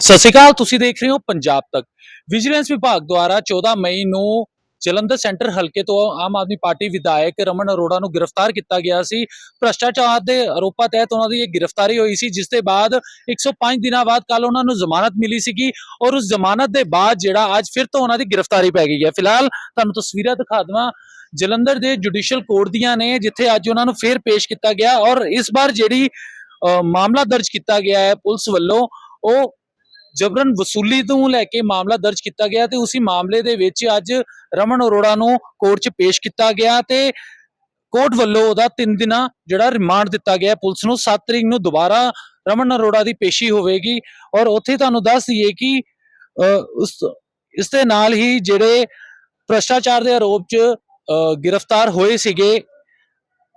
ਸਤਿ ਸ਼੍ਰੀ ਅਕਾਲ ਤੁਸੀਂ ਦੇਖ ਰਹੇ ਹੋ ਪੰਜਾਬ ਤੱਕ। ਵਿਜੀਲੈਂਸ ਵਿਭਾਗ ਦੁਆਰਾ 14 ਮਈ ਨੂੰ ਜਲੰਧਰ ਸੈਂਟਰ ਹਲਕੇ ਤੋਂ ਆਮ ਆਦਮੀ ਪਾਰਟੀ ਵਿਧਾਇਕ ਰਮਨ ਅਰੋੜਾ ਨੂੰ ਗ੍ਰਿਫਤਾਰ ਕੀਤਾ ਗਿਆ ਸੀ। ਭ੍ਰਸ਼ਟਾਚਾਰ ਦੇ ਆਰੋਪਾਂ ਤਹਿਤ ਉਹਨਾਂ ਦੀ ਇਹ ਗ੍ਰਿਫਤਾਰੀ ਹੋਈ ਸੀ ਜਿਸ ਦੇ ਬਾਅਦ 105 ਦਿਨਾਂ ਬਾਅਦ ਕੱਲ ਉਹਨਾਂ ਨੂੰ ਜ਼ਮਾਨਤ ਮਿਲੀ ਸੀਗੀ ਔਰ ਉਸ ਜ਼ਮਾਨਤ ਦੇ ਬਾਅਦ ਜਿਹੜਾ ਅੱਜ ਫਿਰ ਤੋਂ ਉਹਨਾਂ ਦੀ ਗ੍ਰਿਫਤਾਰੀ ਪੈ ਗਈ ਹੈ। ਫਿਲਹਾਲ ਤੁਹਾਨੂੰ ਤਸਵੀਰਾਂ ਦਿਖਾ ਦਵਾਂ। ਜਲੰਧਰ ਦੇ ਜੁਡੀਸ਼ੀਅਲ ਕੋਰਟ ਦੀਆਂ ਨੇ ਜਿੱਥੇ ਅੱਜ ਉਹਨਾਂ ਨੂੰ ਫੇਰ ਪੇਸ਼ ਕੀਤਾ ਗਿਆ ਔਰ ਇਸ ਵਾਰ ਜਿਹੜੀ ਅ, ਮਾਮਲਾ ਦਰਜ ਕੀਤਾ ਗਿਆ ਹੈ ਪੁਲਿਸ ਵੱਲੋਂ ਉਹ ਜਬਰਨ ਵਸੂਲੀ ਤੋਂ ਲੈ ਕੇ ਮਾਮਲਾ ਦਰਜ ਕੀਤਾ ਗਿਆ ਤੇ ਉਸੇ ਮਾਮਲੇ ਦੇ ਵਿੱਚ ਅੱਜ ਰਮਨ ਅਰੋੜਾ ਨੂੰ ਕੋਰਟ 'ਚ ਪੇਸ਼ ਕੀਤਾ ਗਿਆ ਤੇ ਕੋਰਟ ਵੱਲੋਂ ਉਹਦਾ 3 ਦਿਨਾਂ ਜਿਹੜਾ ਰਿਮਾਂਡ ਦਿੱਤਾ ਗਿਆ। ਪੁਲਿਸ ਨੂੰ 7 ਤਰੀਕ ਨੂੰ ਦੁਬਾਰਾ ਰਮਨ ਅਰੋੜਾ ਦੀ ਪੇਸ਼ੀ ਹੋਵੇਗੀ ਔਰ ਉੱਥੇ ਤੁਹਾਨੂੰ ਦੱਸ ਦਈਏ ਕਿ ਉਸ, ਇਸ ਦੇ ਨਾਲ ਹੀ ਜਿਹੜੇ ਭ੍ਰਸ਼ਟਾਚਾਰ ਦੇ ਆਰੋਪ 'ਚ ਗ੍ਰਿਫਤਾਰ ਹੋਏ ਸੀਗੇ।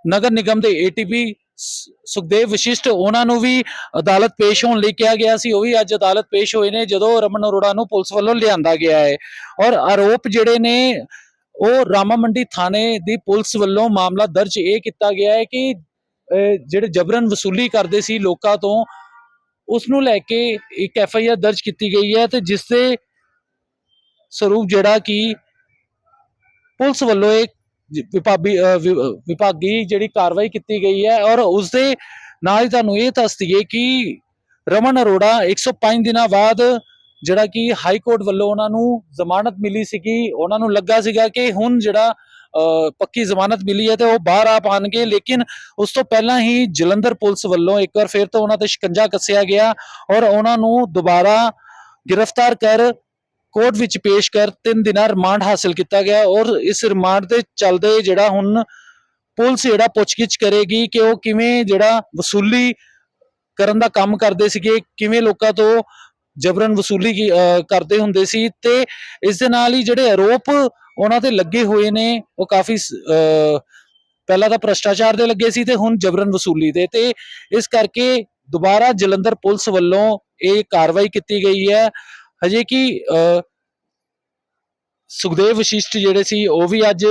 ਨਗਰ ਨਿਗਮ ਦੇ ਏਟੀਪੀ ਸੁਖਦੇਵ ਵਿਸ਼ਿਸ਼ਟ ਉਹਨਾਂ ਨੂੰ ਵੀ ਅਦਾਲਤ ਪੇਸ਼ ਹੋਣ ਲਈ ਕਿਹਾ ਗਿਆ ਸੀ, ਉਹ ਵੀ ਅੱਜ ਅਦਾਲਤ ਪੇਸ਼ ਹੋਏ ਨੇ, ਜਦੋਂ ਰਮਨ ਅਰੋੜਾ ਨੂੰ ਪੁਲਿਸ ਵੱਲੋਂ ਲਿਆਂਦਾ ਗਿਆ ਹੈ। ਔਰ ਆਰੋਪ ਜਿਹੜੇ ਨੇ, ਉਹ ਰਾਮਾ ਮੰਡੀ ਥਾਣੇ ਦੀ ਪੁਲਿਸ ਵੱਲੋਂ ਮਾਮਲਾ ਦਰਜ ਇਹ ਕੀਤਾ ਗਿਆ ਹੈ ਕਿ ਜਿਹੜੇ ਜਬਰਨ ਵਸੂਲੀ ਕਰਦੇ ਸੀ ਲੋਕਾਂ ਤੋਂ, ਉਸ ਨੂੰ ਲੈ ਕੇ ਇੱਕ ਐਫ ਆਈ ਆਰ ਦਰਜ ਕੀਤੀ ਗਈ ਹੈ ਤੇ ਜਿਸ ਦੇ ਸਰੂਪ ਜਿਹੜਾ ਕਿ ਪੁਲਿਸ ਵੱਲੋਂ ਇੱਕ ਵਿਭਾਗੀ ਵਿਭਾਗੀ ਜਿਹੜੀ ਕਾਰਵਾਈ ਕੀਤੀ ਗਈ ਹੈ ਔਰ ਉਸ ਦੇ ਨਾਲ ਹੀ ਤੁਹਾਨੂੰ ਇਹ ਦੱਸ ਕਿ ਰਮਨ ਅਰੋੜਾ 105 ਦਿਨਾਂ ਬਾਅਦ ਜਿਹੜਾ ਕਿ ਹਾਈ ਕੋਰਟ ਵੱਲੋਂ ਉਹਨਾਂ ਨੂੰ ਜ਼ਮਾਨਤ ਮਿਲੀ ਸੀਗੀ, ਉਹਨਾਂ ਨੂੰ ਲੱਗਾ ਸੀਗਾ ਕਿ ਹੁਣ ਜਿਹੜਾ ਪੱਕੀ ਜ਼ਮਾਨਤ ਮਿਲੀ ਹੈ ਤੇ ਉਹ ਬਾਹਰ ਆ ਪਾਣਗੇ, ਲੇਕਿਨ ਉਸ ਤੋਂ ਪਹਿਲਾਂ ਹੀ ਜਲੰਧਰ ਪੁਲਿਸ ਵੱਲੋਂ ਇੱਕ ਵਾਰ ਫਿਰ ਤੋਂ ਉਹਨਾਂ ਤੇ ਸ਼ਿਕੰਜਾ ਕੱਸਿਆ ਗਿਆ ਔਰ ਉਹਨਾਂ ਨੂੰ ਦੁਬਾਰਾ ਗ੍ਰਿਫਤਾਰ ਕਰ ਕੋਰਟ ਵਿੱਚ ਪੇਸ਼ ਕਰ 3 ਦਿਨਾਂ ਰਿਮਾਂਡ ਹਾਸਲ ਕੀਤਾ ਗਿਆ ਔਰ ਇਸ ਰਿਮਾਂਡ ਦੇ ਚੱਲਦੇ ਜਿਹੜਾ ਹੁਣ ਪੁਲਿਸ ਜਿਹੜਾ ਪੁੱਛਗਿੱਛ ਕਰੇਗੀ ਕਿ ਉਹ ਕਿਵੇਂ ਜਿਹੜਾ ਵਸੂਲੀ ਕਰਨ ਦਾ ਕੰਮ ਕਰਦੇ ਸੀਗੇ, ਕਿਵੇਂ ਲੋਕਾਂ ਤੋਂ ਜਬਰਨ ਵਸੂਲੀ ਕਰਦੇ ਹੁੰਦੇ ਸੀ ਤੇ ਇਸ ਦੇ ਨਾਲ ਹੀ ਜਿਹੜੇ ਆਰੋਪ ਉਹਨਾਂ ਤੇ ਲੱਗੇ ਹੋਏ ਨੇ, ਉਹ ਕਾਫੀ ਪਹਿਲਾਂ ਤਾਂ ਭ੍ਰਸ਼ਟਾਚਾਰ ਦੇ ਲੱਗੇ ਸੀ ਤੇ ਹੁਣ ਜਬਰਨ ਵਸੂਲੀ ਦੇ ਤੇ ਇਸ ਕਰਕੇ ਦੁਬਾਰਾ ਜਲੰਧਰ ਪੁਲਿਸ ਵੱਲੋਂ ਇਹ ਕਾਰਵਾਈ ਕੀਤੀ ਗਈ ਹੈ। ਹਜੇ ਕਿ ਸੁਖਦੇਵ ਵਸ਼ਿਸ਼ਟ ਜਿਹੜੇ ਸੀ ਉਹ ਵੀ ਅੱਜ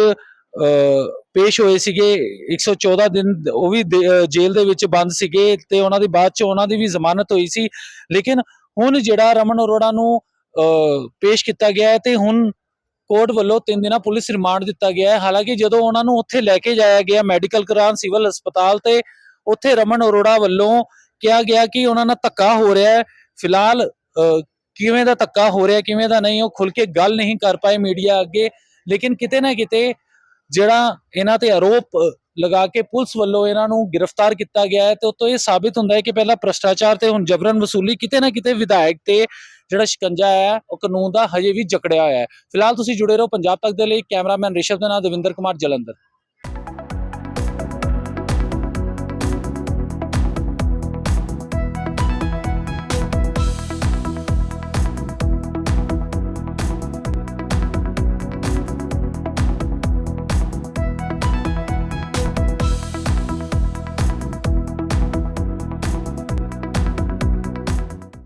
ਪੇਸ਼ ਹੋਏ ਸੀਗੇ। 114 ਦਿਨ ਉਹ ਵੀ ਜੇਲ੍ਹ ਦੇ ਵਿੱਚ ਬੰਦ ਸੀਗੇ ਤੇ ਉਹਨਾਂ ਦੀ ਬਾਅਦ ਚ ਉਹਨਾਂ ਦੀ ਵੀ ਜ਼ਮਾਨਤ ਹੋਈ ਸੀ। ਲੇਕਿਨ ਹੁਣ ਜਿਹੜਾ ਰਮਨ ਅਰੋੜਾ ਨੂੰ ਪੇਸ਼ ਕੀਤਾ ਗਿਆ ਹੈ ਤੇ ਹੁਣ ਕੋਰਟ ਵੱਲੋਂ 3 ਦਿਨਾਂ ਪੁਲਿਸ ਰਿਮਾਂਡ ਦਿੱਤਾ ਗਿਆ ਹੈ। ਹਾਲਾਂਕਿ ਜਦੋਂ ਉਹਨਾਂ ਨੂੰ ਉੱਥੇ ਲੈ ਕੇ ਜਾਇਆ ਗਿਆ ਮੈਡੀਕਲ ਕਰਾਉਣ ਸਿਵਲ ਹਸਪਤਾਲ ਤੇ ਉੱਥੇ ਰਮਨ ਅਰੋੜਾ ਵੱਲੋਂ ਕਿਹਾ ਗਿਆ ਕਿ ਉਹਨਾਂ ਨਾਲ ਧੱਕਾ ਹੋ ਰਿਹਾ ਹੈ। ਫਿਲਹਾਲ ਅਹ, ਕਿਵੇਂ ਦਾ ਧੱਕਾ ਹੋ ਰਿਹਾ, ਕਿਵੇਂ ਦਾ ਨਹੀਂ, ਉਹ ਖੁੱਲ ਕੇ ਗੱਲ ਨਹੀਂ ਕਰ ਪਾਏ ਮੀਡੀਆ ਅੱਗੇ। ਲੇਕਿਨ ਕਿਤੇ ਨਾ ਕਿਤੇ ਜਿਹੜਾ ਇਹਨਾਂ ਤੇ ਆਰੋਪ ਲਗਾ ਕੇ ਪੁਲਿਸ ਵੱਲੋਂ ਇਹਨਾਂ ਨੂੰ ਗ੍ਰਿਫਤਾਰ ਕੀਤਾ ਗਿਆ ਹੈ, ਤੇ ਉਤੋਂ ਇਹ ਸਾਬਿਤ ਹੁੰਦਾ ਹੈ ਕਿ ਪਹਿਲਾਂ ਭ੍ਰਸ਼ਟਾਚਾਰ ਤੇ ਹੁਣ ਜਬਰਨ ਵਸੂਲੀ ਕਿਤੇ ਨਾ ਕਿਤੇ ਵਿਧਾਇਕ ਤੇ ਜਿਹੜਾ ਸ਼ਿਕੰਜਾ ਹੈ, ਉਹ ਕਾਨੂੰਨ ਦਾ ਹਜੇ ਵੀ ਜਕੜਿਆ ਹੋਇਆ ਹੈ। ਫਿਲਹਾਲ ਤੁਸੀਂ ਜੁੜੇ ਰਹੋ ਪੰਜਾਬ ਤੱਕ ਦੇ ਲਈ, ਕੈਮਰਾਮੈਨ ਰਿਸ਼ਵ ਦੇ ਨਾਲ ਦਵਿੰਦਰ ਕੁਮਾਰ ਜਲੰਧਰ।